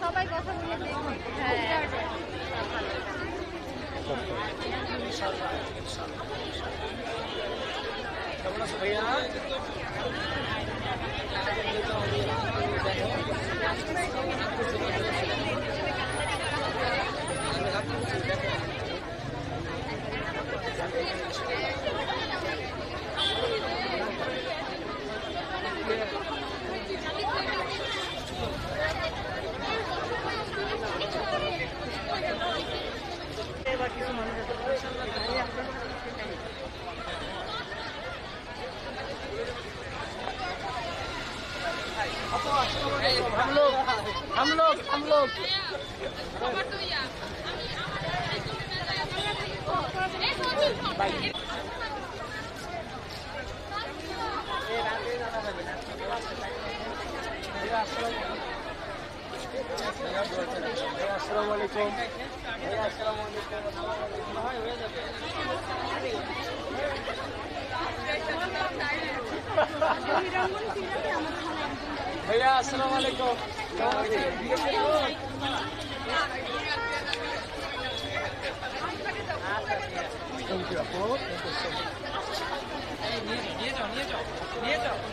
সবাই কথা বলে দেখছি কেমন আছো ভাইয়া हम लोग हम लोग हम लोग আসসালামু আলাইকুম। আসসালামু ভাইয়া আসসালামু আলাইকুম Là phù hợp với một hệ thống.